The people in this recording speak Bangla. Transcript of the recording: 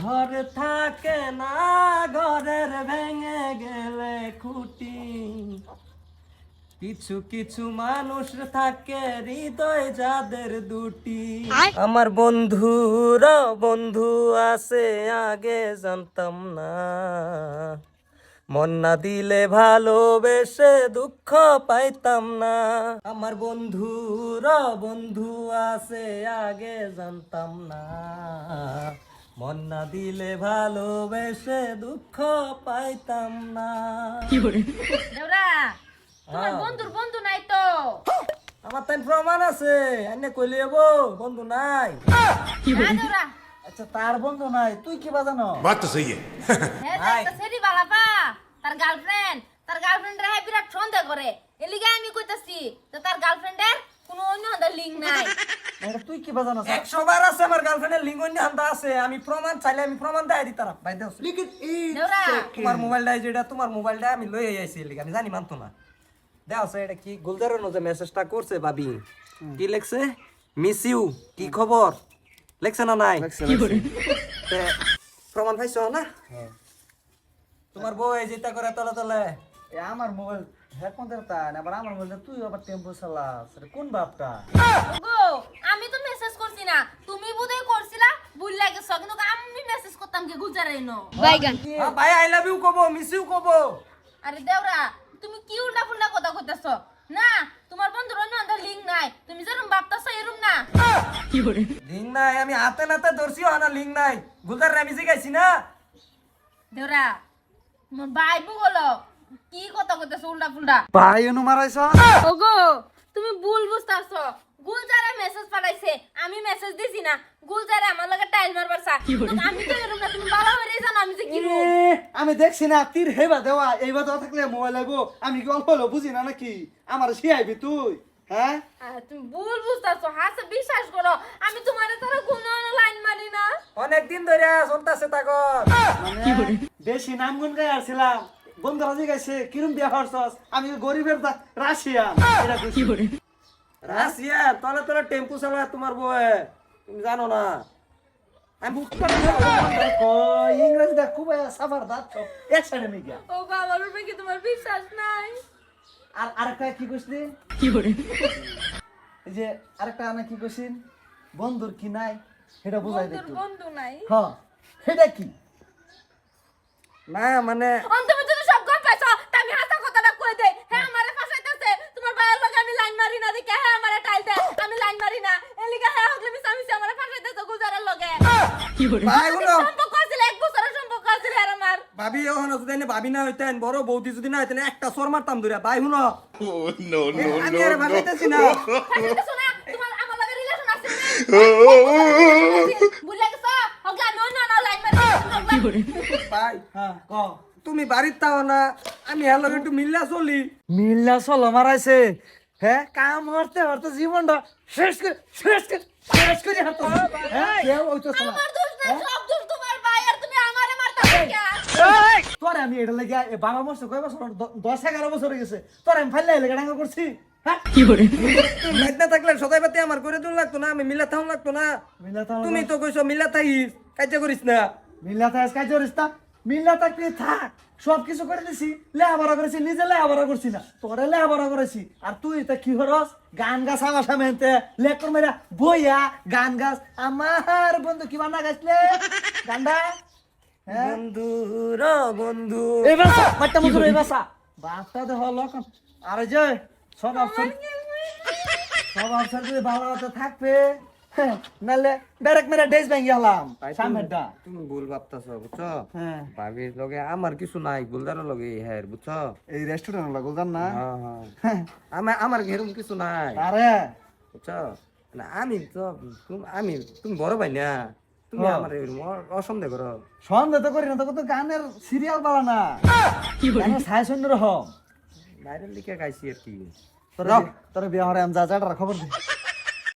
ঘর থাকে না ঘরের ভেঙে গেলে খুঁটি। কিছু কিছু মানুষ থাকে হৃদয় যাদের দুটি। আমার বন্ধুর বন্ধু আছে আগে জানতাম না। মন না দিলে ভালোবেসে দুঃখ পাইতাম না। আমার বন্ধুরা বন্ধু আছে আগে জানতাম না। মন না দিলে ভালোবেসে দুঃখ পাইতাম না। তোমার হ্যাঁ। বন্ধুর বন্ধু নাই তো। আমার তাই প্রমাণ আছে এনে কইলে এবো বন্ধু নাই। হ্যাঁ, আচ্ছা তার বন্ধু নাই তুই কি বাজানো বাত ইয়ে। হ্যাঁ, তো সহি হ্যাঁ সেরি বালাপা করে এলিগে আমি কইতাছি তো তার গার্লফ্রেন্ডের কোনো অন্য হাতে লিঙ্ক নাই তুই কি বাজানো একশো বার আছে আমার গার্লফ্রেন্ডের লিঙ্গন্য হান্দা আছে। আমি প্রমাণ চাইলে আমি প্রমাণ দেয় দিতাম। ভাই দেও দেওরা তোমার মোবাইলটা যেটা তোমার মোবাইলটা আমি লই আইছি এলিগে। আমি জানি মানতো না। দেও এটা কি? গুলজারের যে মেসেজটা করছে ভাবি। কি লেখছে? মিস ইউ কি খবর? লেখছে না নাই? প্রমাণ পাইছো না? তোমার বউ এই যেটা করে তলে তলে। এ আমার মোবাইল হ্যাঁ কোন তা আবার আমার মোবাইল তুই আবার টেম্পো চালাস কোন বাপটা? গো আমি তো মেসেজ করছি না। তুমি বোধহয় করছিলা ভুল লাগেছ কিন্তু আমি মেসেজ করতাম কি গুজারাই নো হ্যাঁ, ভাই আই লাভ ইউ কবো মিস ইউ কবো। আরে দেওরা তুমি কি উল্টা ফুল্টা কথা কইতাছ? না তোমার বন্ধুর অন্য হাতে লিঙ্ক নাই। তুমি যেরকম ভাবতাছ এরকম না। লিঙ্ক নাই আমি হাতে নাতে ধরছিও না লিঙ্ক নাই। গুলজার আমি শিখাইছি না। দেওরা তোমার বাইবু হলো। কি কথা কইতাছ উল্টা ফুল্টা ভাই এনু মারাইছ? ওগো তুমি ভুল বুঝতাছো। গুলজারে মেসেজ পাঠাইছে আমি মেসেজ দিছি না। গুলজারে আমার লগে টাইল মারবার চা। আমি তো এরকম না তুমি করে জানো আমি যে কি আমি দেখছি না তীর হেবা দেওয়া এইবার দেওয়া থাকলে মোবাইল আইবো আমি কি অল্প হলো বুঝি না নাকি? আমার শিয়াইবি তুই হ্যাঁ? তুমি ভুল বুঝতাছো হাসে বিশ্বাস করো। আমি তোমার তারা কোনো লাইন মারি না। অনেক দিন ধরে চলতেছে তাকর মানে বেশি নাম গুন গাই আসছিলাম বন্ধুরা জিগাইছে কিরম বিয়া হরছস আমি গরিবের এটা কইছি। রাশিয়া তলে তলে টেম্পু চালায় তোমার বউয়ে। তুমি জানো না। আমি খুব সাফার দাঁত নিয়ে গিয়া ও কি তোমার বিশ্বাস নাই? আর আরেকটা কি কইছিলি এই যে আরেকটা আনা কি কইছিন বন্ধুর কি নাই সেটা বুঝাই দে বন্ধু নাই? হ্যাঁ সেটা কি? না মানে অন তুমি যদি সব গম পাইছো তা আমি হাসা কথাটা কই দেই হ্যাঁ আমারে ফাসাইতাছে তোমার ভাইয়ের লগে আমি লাইন মারি না দেখে হ্যাঁ আমারে টাইল দে আমি লাইন মারি না এলিগা হ্যাঁ হগলে মিছা মিছা আমারে ফাসাইতাছে গুজারের লগে ভাই শুনো সম্পর্ক আছিল এক বছরের সম্পর্ক আছিল আমার। ভাবি যদি ভাবি না হইতেন বড় বৌদি যদি না হইতেন একটা সর মারতাম ধরে ভাই আমি আর ভাবিতেছি না। আমার আছে হ্যাঁ? তুমি বাড়ির তাও না আমি হেলো একটু মিল্লা চলি। মিল্লা চলো মারাইছে হ্যাঁ কাম হরতে হরতে জীবনটা শেষ করে শেষ করে শেষ করে হারতো হ্যাঁ কেউ না আমারে মারতাছো কে? তোরে আমি এটা লেগে এ বাবা মরছে কয় বছর? দশ এগারো বছর হয়ে গেছে। তোরে আমি ফাইলে লেগে ডাঙ্গা করছি। হ্যাঁ না থাকলে সদাই পাতি আমার করে দিন লাগতো না আমি মিল্লা থাকুন লাগতো না। তো তুমি তো কইছো মিল্লা থাইস কাজে করিস না। মিল্লা থাক কাজ করিস তা মিল্লা থাকলে থাক সব কিছু করে দিছি লেহাবরা করেছি নিজে লেহাবরা করছি না তোরে লেহাবরা করেছি। আর তুই তা কি হরস? গান গাছ আমার সামনে লেকর মেরা বইয়া গান গাছ। আমার বন্ধু কি বান্না গাছলে গান্ডা হ্যাঁ? বন্ধু র বন্ধু। এই বাসা মাট্টা মজুর এই বাসা বাপটা দেহ লকন আরে যে সব অপশন সব অপশন যদি ভালো থাকবে হ্যাঁ, নাহলে ডাইরেক্ট মেরা ডেজ ভেঙে গেলাম। সামনেটা তুমি ভুল ভাবতাছ বুঝছ? হ্যাঁ। ভাবির লগে আমার কিছু নাই গুলদারের লগে হ্যাঁ বুঝছ? এই রেস্টুরেন্ট লাগো জান না? হ্যাঁ হ্যাঁ। আমার আমার ঘেরুম কিছু নাই। আরে। বুঝছ? না আমি তো তুম- আমি তুমি বড় ভাই না। তুমি হ্যাঁ। আমার অসন্দেহ করো। সন্দেহ তো করি না তোকে তো গানের সিরিয়াল পালা না। গানের ছায়া শূন্য রহ বাইরের দিকে গাইছি আর কি। তোর তোর বিয়ে হরে আমি যা যা খবর দি।